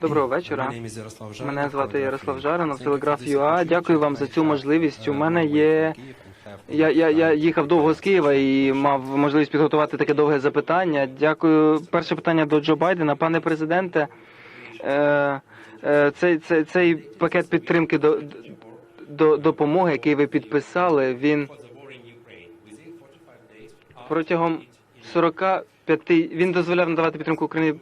Доброго вечора. Мене звати Ярослав Жаринов, Телеграф ЮА. Дякую вам за цю можливість. У мене є. Я, я, я їхав довго з Києва і мав можливість підготувати таке довге запитання. Дякую. Перше питання до Джо Байдена. Пане президенте, е, е, цей, цей, цей пакет підтримки до, до допомоги, який ви підписали, він протягом 45 він дозволяв надавати підтримку Україні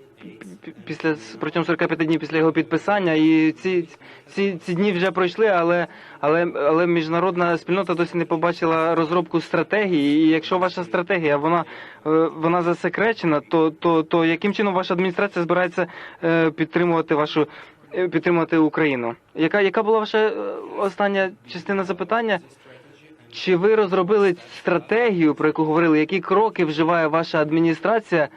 після протягом 45 днів після його підписання. І ці, ці, ці дні вже пройшли, але, але, але міжнародна спільнота досі не побачила розробку стратегії. І якщо ваша стратегія вона, е, вона засекречена, то, то, то яким чином ваша адміністрація збирається е, підтримувати вашу е, підтримувати Україну? Яка, яка була ваша остання частина запитання? Чи ви розробили стратегію, про яку говорили, які кроки вживає ваша адміністрація,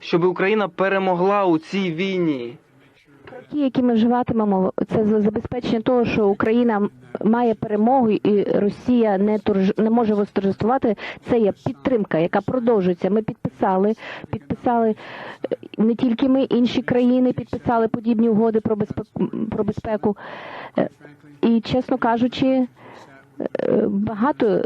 щоб Україна перемогла у цій війні? Ті, які ми вживатимемо, це за забезпечення того, що Україна має перемогу і Росія не торж... не може восторжествувати. Це є підтримка, яка продовжується. Ми підписали, підписали е, не тільки ми, інші країни підписали подібні угоди про безпеку про безпеку. Е, І чесно кажучи. е, Багато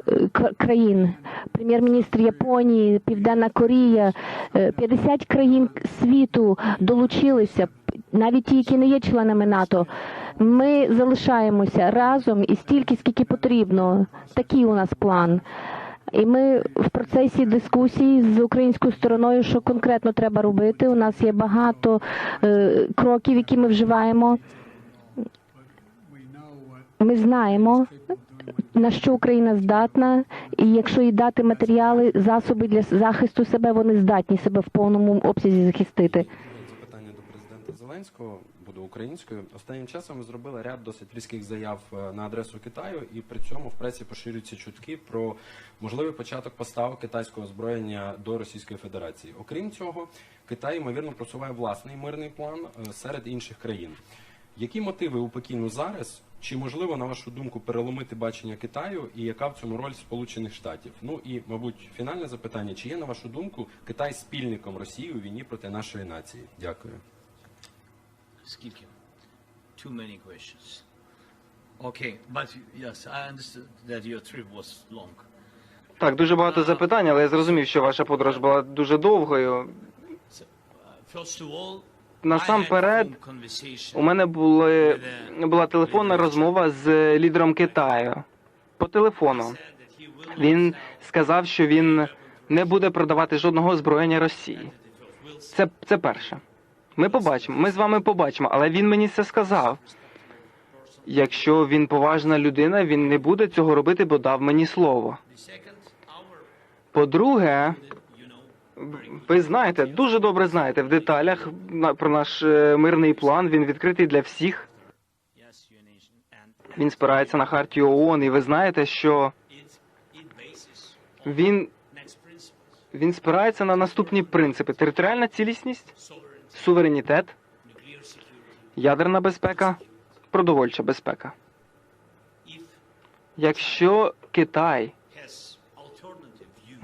країн, прем'єр-міністр Японії, Південна Корея, е, 50 країн світу долучилися, навіть ті, які не є членами НАТО. Ми залишаємося разом і стільки, скільки потрібно. Такий у нас план. І ми в процесі дискусії з українською стороною, що конкретно треба робити. У нас є багато е, кроків, які ми вживаємо. Ми знаємо, на що Україна здатна, і якщо їй дати матеріали, засоби для захисту себе, вони здатні себе в повному обсязі захистити. Запитання до президента Зеленського буду українською. Останнім часом зробили ряд досить різких заяв е, на адресу Китаю, і при цьому в пресі поширюються чутки про можливий початок поставок китайського озброєння до Російської Федерації. Окрім цього, Китай ймовірно просуває власний мирний план е, серед інших країн. Які мотиви у Пекіну зараз? Чи можливо, на вашу думку, переломити бачення Китаю і яка в цьому роль Сполучених Штатів? Ну і, мабуть, фінальне запитання: чи є на вашу думку Китай спільником Росії у війні проти нашої нації? Дякую. Скільки? Too many questions. Okay, but yes, I understood that your trip was long. Так, дуже багато запитань, але я зрозумів, що ваша подорож була дуже довгою. Uh, first of all, Насамперед, у мене були, була телефонна розмова з лідером Китаю по телефону. Він сказав, що він не буде продавати жодного озброєння Росії. Це, це перше. Ми побачимо. Ми з вами побачимо, але він мені це сказав. Якщо він поважна людина, він не буде цього робити, бо дав мені слово. По-друге, ви знаєте, дуже добре знаєте в деталях про наш е, мирний план. Він відкритий для всіх. Він спирається на хартію ООН, і ви знаєте, що він, він спирається на наступні принципи: територіальна цілісність, суверенітет, ядерна безпека, продовольча безпека. Якщо Китай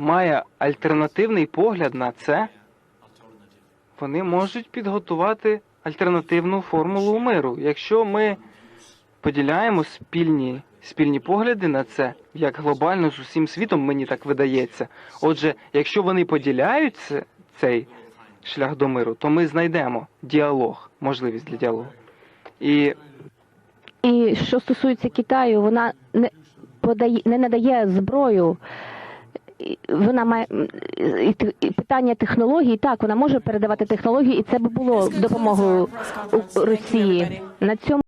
має альтернативний погляд на це, вони можуть підготувати альтернативну формулу миру. Якщо ми поділяємо спільні, спільні погляди на це, як глобально з усім світом, мені так видається. Отже, якщо вони поділяють цей шлях до миру, то ми знайдемо діалог, можливість для діалогу. І І що стосується Китаю, вона не подає, не надає зброю. Вона має м, і, і питання технологій. Так, вона може передавати технології, і це би було допомогою Росії. На цьому